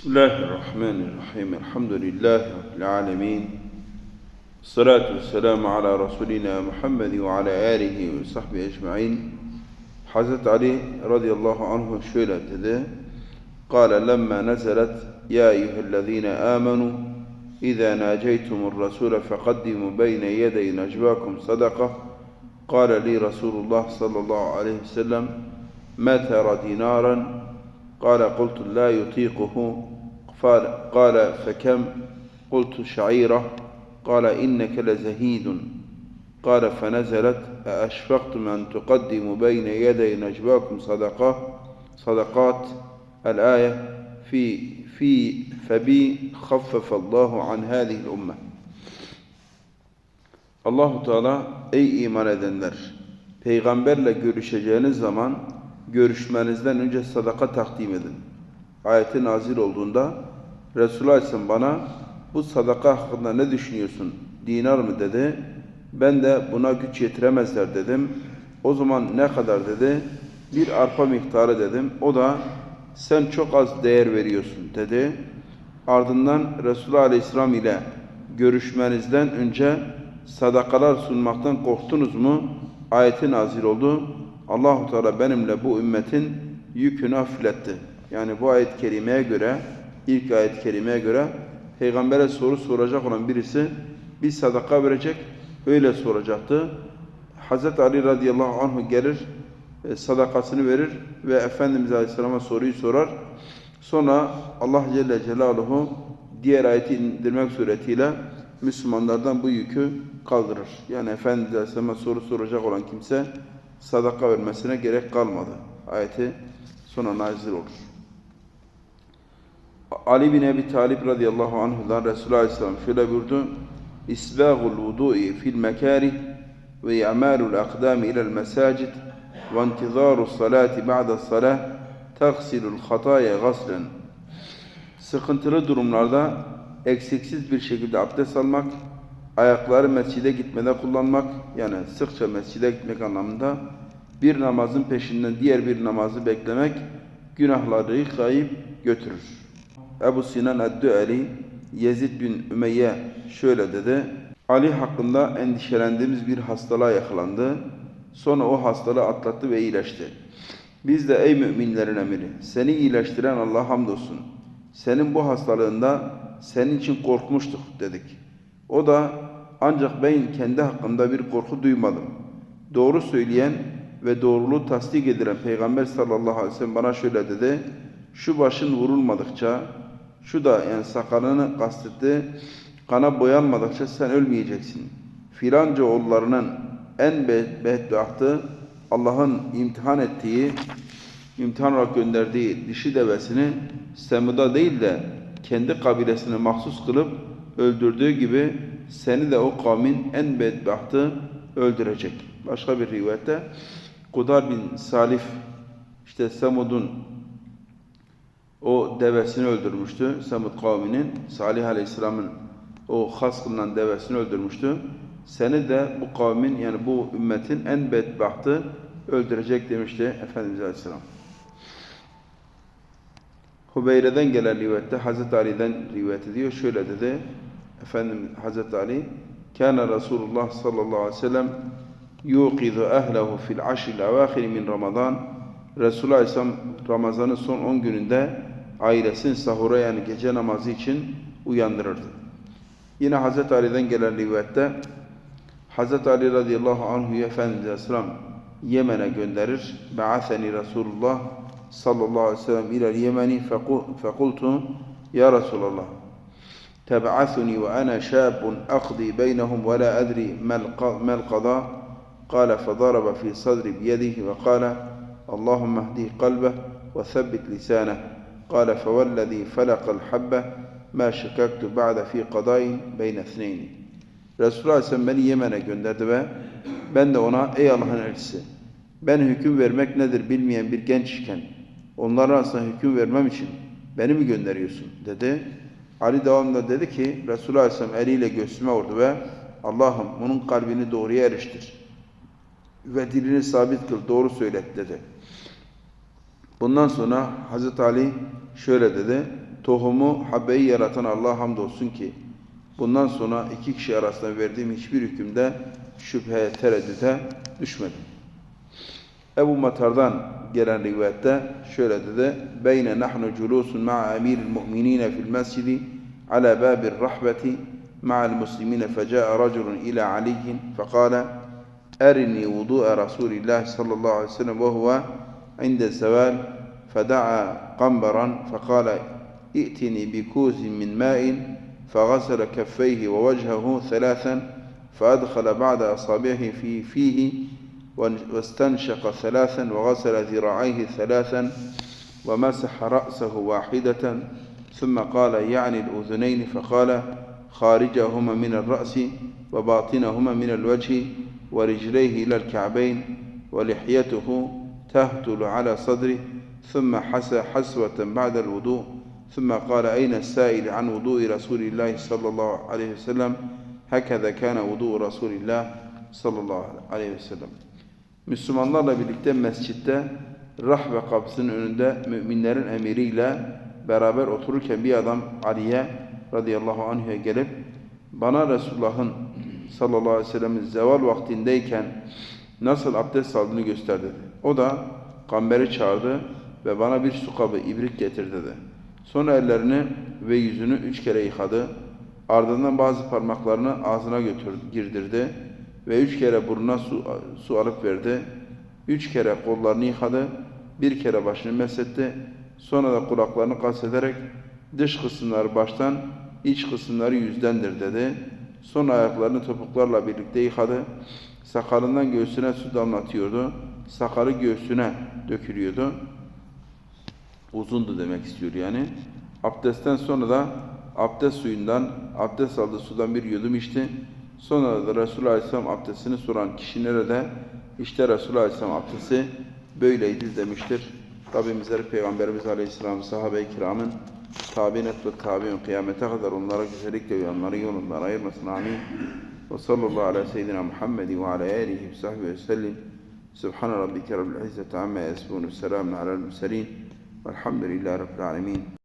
بسم الله الرحمن الرحيم. الحمد لله رب العالمين. الصلاة والسلام على رسولنا محمد وعلى آله وصحبه أجمعين. Hazreti Ali radıyallahu anhu şöyle dedi. قال لما نزلت يا أيها الذين آمنوا إذا ناجيتم الرسول فقدموا بين يدي نجواكم صدقة. قال لي رسول الله صلى الله عليه وسلم ما ترى دينارا قال قلت لا يطيقه. قال, فكم؟ قلت شعيرة. قال إنك لزهيد. قال فنزلت. أأشفقتم أن تقدموا بين يدي نجواكم صدقة؟ صدقات. الآية في في فبي خفف الله عن هذه الأمة. Allahu Teala ey iman edenler peygamberle görüşeceğiniz zaman görüşmenizden önce sadaka takdim edin. Ayeti nazil olduğunda Resulullah Aleyhisselam bana bu sadaka hakkında ne düşünüyorsun? Dinar mı dedi. Ben de buna güç yetiremezler dedim. O zaman ne kadar dedi? Bir arpa miktarı dedim. O da sen çok az değer veriyorsun dedi. Ardından Resulullah Aleyhisselam ile görüşmenizden önce sadakalar sunmaktan korktunuz mu? Ayeti nazil oldu. Allahu Teala benimle bu ümmetin yükünü hafifletti. Yani bu ayet-i kerimeye göre, ilk ayet-i kerimeye göre peygambere soru soracak olan birisi bir sadaka verecek, öyle soracaktı. Hazreti Ali radıyallahu anhu gelir, e, sadakasını verir ve Efendimiz Aleyhisselam'a soruyu sorar. Sonra Allah Celle Celaluhu diğer ayeti indirmek suretiyle Müslümanlardan bu yükü kaldırır. Yani Efendimiz soru soracak olan kimse sadaka vermesine gerek kalmadı. Ayeti sonra nazil olur. Ali bin Ebi Talib radıyallahu anhu'dan Resulullah Aleyhisselam şöyle buyurdu. İsbâgul vudu'i fil mekârih ve i'mâlul akdâmi ilel mesâcid ve intizâru salâti ba'da salâh tagsilul hatâye gaslen. Sıkıntılı durumlarda eksiksiz bir şekilde abdest almak, ayakları mescide gitmede kullanmak, yani sıkça mescide gitmek anlamında bir namazın peşinden diğer bir namazı beklemek günahları yıkayıp götürür. Ebu Sinan Eddüeli Yezid bin Ümeyye şöyle dedi. Ali hakkında endişelendiğimiz bir hastalığa yakalandı. Sonra o hastalığı atlattı ve iyileşti. Biz de ey müminlerin emiri seni iyileştiren Allah hamdolsun. Senin bu hastalığında senin için korkmuştuk dedik. O da ancak ben kendi hakkında bir korku duymadım. Doğru söyleyen ve doğruluğu tasdik edilen Peygamber sallallahu aleyhi ve sellem bana şöyle dedi. Şu başın vurulmadıkça, şu da yani sakalını kastetti, kana boyanmadıkça sen ölmeyeceksin. Filanca oğullarının en bedbahtı Allah'ın imtihan ettiği, imtihan olarak gönderdiği dişi devesini Semud'a değil de kendi kabilesine mahsus kılıp öldürdüğü gibi seni de o kavmin en bedbahtı öldürecek. Başka bir rivayette Kudar bin Salif işte Semud'un o devesini öldürmüştü. Semud kavminin Salih Aleyhisselam'ın o has kılınan devesini öldürmüştü. Seni de bu kavmin yani bu ümmetin en bedbahtı öldürecek demişti Efendimiz Aleyhisselam. Hubeyre'den gelen rivayette Hazreti Ali'den rivayet ediyor. Şöyle dedi. Efendim Hazreti Ali Kana Resulullah sallallahu aleyhi ve sellem yuqizu ehlehu fil aşril evâhiri min Ramazan Resulullah Aleyhisselam Ramazan'ın son 10 gününde ailesini sahura yani gece namazı için uyandırırdı. Yine Hazreti Ali'den gelen rivayette Hazreti Ali radıyallahu anhu Efendimiz Aleyhisselam Yemen'e gönderir. Ba'atheni Resulullah صلى الله عليه وسلم إلى اليمن فقلت يا رسول الله تبعثني وأنا شاب أقضي بينهم ولا أدري ما القضاء؟ قال فضرب في صدري بيده وقال اللهم اهدي قلبه وثبت لسانه. قال فوالذي فلق الحبة ما شككت بعد في قضاء بين اثنين. رسول الله beni Yemen'e gönderdi ve ben de ona ey Allah'ın elçisi ben hüküm vermek nedir bilmeyen bir genç iken onlara arasında hüküm vermem için beni mi gönderiyorsun dedi. Ali devamında dedi ki Resulullah Aleyhisselam eliyle göğsüme vurdu ve Allah'ım onun kalbini doğruya eriştir ve dilini sabit kıl doğru söylet dedi. Bundan sonra Hazreti Ali şöyle dedi. tohumu habbeyi yaratan Allah'a hamdolsun ki bundan sonra iki kişi arasında verdiğim hiçbir hükümde şüpheye, tereddüte düşmedim. أبو مطردان جلال رواتا شوالة ذا بين نحن جلوس مع أمير المؤمنين في المسجد على باب الرحبة مع المسلمين فجاء رجل إلى علي فقال أرني وضوء رسول الله صلى الله عليه وسلم وهو عند الزوال فدعا قنبرا فقال ائتني بكوز من ماء فغسل كفيه ووجهه ثلاثا فأدخل بعد أصابعه فيه واستنشق ثلاثا وغسل ذراعيه ثلاثا ومسح رأسه واحدة ثم قال يعني الأذنين فقال خارجهما من الرأس وباطنهما من الوجه ورجليه إلى الكعبين ولحيته تهتل على صدره ثم حسى حسوة بعد الوضوء ثم قال أين السائل عن وضوء رسول الله صلى الله عليه وسلم هكذا كان وضوء رسول الله sallallahu aleyhi ve sellem. Müslümanlarla birlikte mescitte rahbe kapısının önünde müminlerin emiriyle beraber otururken bir adam Ali'ye radıyallahu anh'a gelip bana Resulullah'ın sallallahu aleyhi ve sellem'in zeval vaktindeyken nasıl abdest aldığını göster dedi. O da Gamber'i çağırdı ve bana bir su kabı ibrik getir dedi. Sonra ellerini ve yüzünü üç kere yıkadı. Ardından bazı parmaklarını ağzına götür, girdirdi ve üç kere burnuna su, su alıp verdi. Üç kere kollarını yıkadı. Bir kere başını mesetti. Sonra da kulaklarını kastederek dış kısımları baştan, iç kısımları yüzdendir dedi. Sonra ayaklarını topuklarla birlikte yıkadı. Sakalından göğsüne su damlatıyordu. Sakalı göğsüne dökülüyordu. Uzundu demek istiyor yani. Abdestten sonra da abdest suyundan, abdest aldığı sudan bir yudum içti. Sonra da Resulullah Aleyhisselam abdestini soran kişi nerede? İşte Resulullah Aleyhisselam abdesti böyleydi demiştir. Rabbimizleri Peygamberimiz Aleyhisselam sahabe-i kiramın tabi'in et ve tabi'in kıyamete kadar onlara güzellikle uyanları yolundan ayırmasın. Amin. Ve sallallahu ala seyyidina Muhammedin ve ala alihi ve sahbihi ve sellim. Subhane rabbike rabbil izzeti amma yasifun. Selamun murselin. Velhamdülillahi rabbil alemin.